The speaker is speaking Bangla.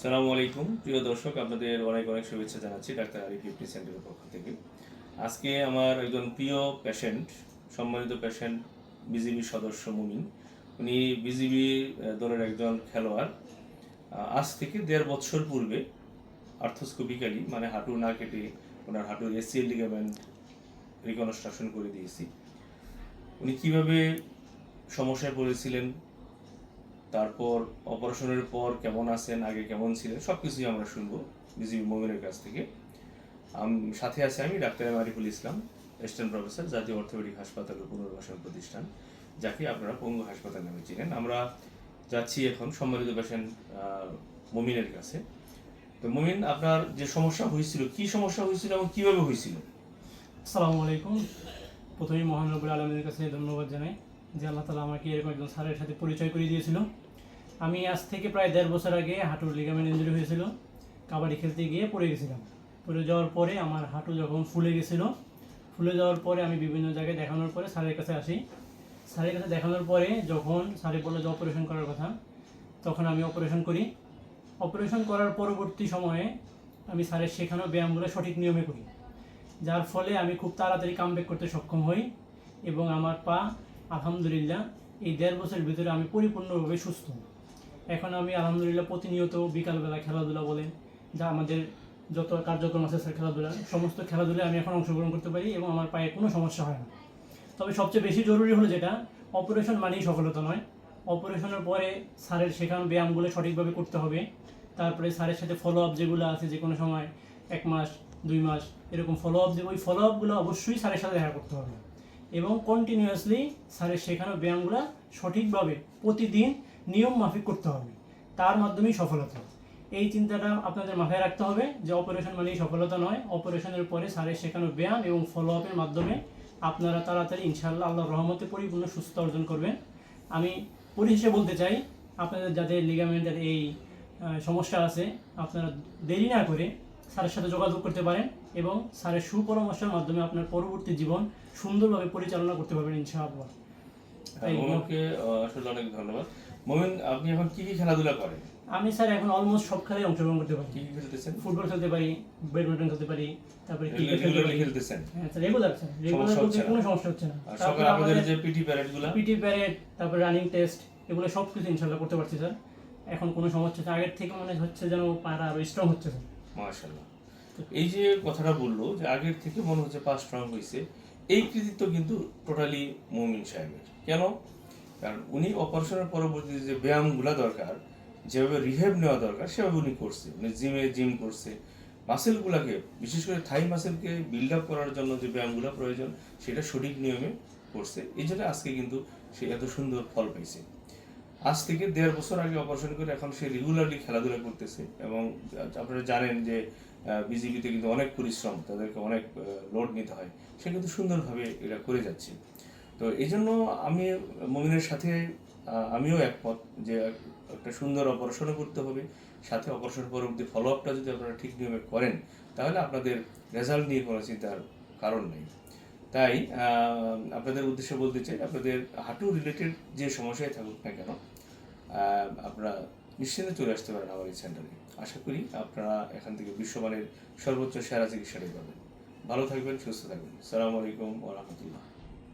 সালামু আলাইকুম। প্রিয় দর্শক, আপনাদের অনেক অনেক শুভেচ্ছা জানাচ্ছি ডাক্তার আরিফ ফিফটি সেন্টারের পক্ষ থেকে। আজকে আমার একজন প্রিয় পেশেন্ট সম্মানিত পেশেন্ট বিজিবি সদস্য মুমিন উনি বিজিবি দলের একজন খেলোয়াড়। আজ থেকে দেড় বছর পূর্বে আর্থোস্কোপিক্যালি মানে হাঁটু না কেটে ওনার হাঁটুর এসিএল লিগামেন্ট রিকনস্ট্রাকশন করে দিয়েছি। উনি কীভাবে সমস্যায় পড়েছিলেন? তারপর অপারেশনের পর কেমন আছেন, আগে কেমন ছিলেন সব কিছুই আমরা শুনব বিজিবি মোমিনের কাছ থেকে। সাথে আছে আমি doctor M Ariful Islam assistant professor জাতীয় অর্থোপেডিক হাসপাতালের পুনর্বাসন প্রতিষ্ঠান, যাকে আপনারা পঙ্গু হাসপাতাল নামে চিনেন। আমরা যাচ্ছি এখন সম্মানিত পেশেন্ট মমিনের কাছে। তো মমিন, আপনার যে সমস্যা হয়েছিল, কি সমস্যা হয়েছিল এবং কীভাবে হয়েছিল? আসসালামু আলাইকুম। প্রথমেই মহানবুল আলমের কাছে ধন্যবাদ জানাই যে আল্লাহ তালা আমাকে এরকম একজন স্যারের সাথে পরিচয় করিয়ে দিয়েছিল। আমি আজ থেকে প্রায় দেড় বছর আগে হাঁটুর লিগামেন্ট ইঞ্জুরি হয়েছিল। কাবাডি খেলতে গিয়ে পড়ে গেছিলাম। পড়ে যাওয়ার পরে আমার হাঁটু যখন ফুলে গেছিল, ফুলে যাওয়ার পরে আমি বিভিন্ন জায়গায় দেখানোর পরে স্যারের কাছে আসি। স্যারের কাছে দেখানোর পরে যখন স্যারে বলল যে অপারেশন করার কথা, তখন আমি অপারেশন করি। অপারেশন করার পরবর্তী সময়ে আমি স্যারের শেখানো ব্যায়ামগুলো সঠিক নিয়মে করি। যার ফলে আমি খুব তাড়াতাড়ি কামব্যাক করতে সক্ষম হই এবং আমার পা, আলহামদুলিল্লাহ, এই দেড় বছরের ভিতরে আমি পরিপূর্ণভাবে সুস্থ। এখন আমি আলহামদুলিল্লাহ প্রতিনিয়ত বিকালবেলা খেলাধুলা বলেন, যা আমাদের যত কার্যক্রম আছে স্যার খেলাধুলা, সমস্ত খেলাধুলায় আমি এখন অংশগ্রহণ করতে পারি এবং আমার পায়ে কোনো সমস্যা হয় না। তবে সবচেয়ে বেশি জরুরি হলো যেটা, অপারেশন মানেই সফলতা নয়। অপারেশনের পরে স্যারের শেখানো ব্যায়ামগুলো সঠিকভাবে করতে হবে। তারপরে স্যারের সাথে ফলো আপ যেগুলো আছে যে কোনো সময় এক মাস, দুই মাস, এরকম ফলো আপ দেবো ওই ফলো আপগুলো অবশ্যই স্যারের সাথে দেখা করতে হবে। এবং কন্টিনিউয়াসলি স্যারের শেখানো ব্যায়ামগুলো সঠিকভাবে প্রতিদিন নিয়ম মাফিক করতে হবে। তার মাধ্যমেই সফলতা। এই চিন্তাটা আপনাদের মাথায় রাখতে হবে যে অপারেশন মানেই সফলতা নয়। অপারেশনের পরে স্যারের শেখানো ব্যায়াম এবং ফলো আপের মাধ্যমে আপনারা তাড়াতাড়ি ইনশাআল্লাহ আল্লাহর রহমতে পরিপূর্ণ সুস্থ অর্জন করবেন। আমি পরিশেষে বলতে চাই, আপনাদের যাদের লিগামেন্টের এই সমস্যা আছে, আপনারা দেরি না করে স্যারের সাথে যোগাযোগ করতে পারেন এবং স্যারের সুপরামর্শের মাধ্যমে আপনার পরবর্তী জীবন সুন্দরভাবে পরিচালনা করতে পারবেন ইনশাআল্লাহ। তাই আসলে অনেক ধন্যবাদ। মমিন আপনি এখন কি কি খেলাধুলা করেন? আমি স্যার এখন অলমোস্ট সব খেলায় অংশগ্রহণ করতে পারি। কি খেলতেছেন? ফুটবল খেলতে পারি ব্যাডমিন্টন খেলতে পারি তারপরে ক্রিকেট খেলতে রেগুলারলি খেলতেছেন? হ্যাঁ স্যার রেগুলার স্যার রেগুলার না? কোনো সমস্যা হচ্ছে না। সকালে আমাদের যে পিটি প্যারেডগুলা? পিটি প্যারেড তারপরে রানিং টেস্ট এগুলো সব কিছু ইনশাল্লাহ করতে পারছি স্যার। এখন কোনো সমস্যা হচ্ছে আগের থেকে মনে হচ্ছে যেন পাটা আরও স্ট্রং হচ্ছে স্যার। মাশাআল্লাহ। এই যে কথাটা বলল যে আগের থেকে মনে হচ্ছে পাস স্ট্রং হয়েছে এই কৃতিত্ব কিন্তু টোটালি মমিন সাহেবের। কেন? কারণ উনি অপারেশনের পরবর্তী যে ব্যায়ামগুলা দরকার, যেভাবে রিহেব নেওয়া দরকার, সেভাবে উনি করছে। উনি জিমে জিম করছে। মাসেলগুলাকে বিশেষ করে থাই মাসেলকে বিল্ড আপ করার জন্য যে ব্যায়ামগুলো প্রয়োজন, সেটা সঠিক নিয়মে করছে। এই জন্য আজকে কিন্তু সে এত সুন্দর ফল পেয়েছে আজ থেকে দেড় বছর আগে অপারেশন করে এখন সে রেগুলারলি খেলাধুলা করতেছে এবং আপনারা জানেন যে বিজিবিতে কিন্তু অনেক পরিশ্রম, তাদেরকে অনেক লোড নিতে হয়। সে কিন্তু সুন্দরভাবে এটা করে যাচ্ছে। তো এই জন্য আমি মমিনের সাথে আমিও একমত যে একটা সুন্দর অপারেশনও করতে হবে। সাথে অপারেশন পরবর্তী ফলো আপটা যদি আপনারা ঠিক নিয়মে করেন, তাহলে আপনাদের রেজাল্ট নিয়ে কোনো চিন্তার কারণ নেই। তাই আপনাদের উদ্দেশ্যে বলতে চাই, আপনাদের হাঁটু রিলেটেড যে সমস্যায় থাকুক না কেন আপনারা নিশ্চিন্তে চলে আসতে পারেন আমার এই সেন্টারে আশা করি আপনারা এখান থেকে বিশ্বমানের সর্বোচ্চ সেরা চিকিৎসাটাই পাবেন। ভালো থাকবেন, সুস্থ থাকবেন। সালামু আলাইকুম ওরহামতুল্লাহ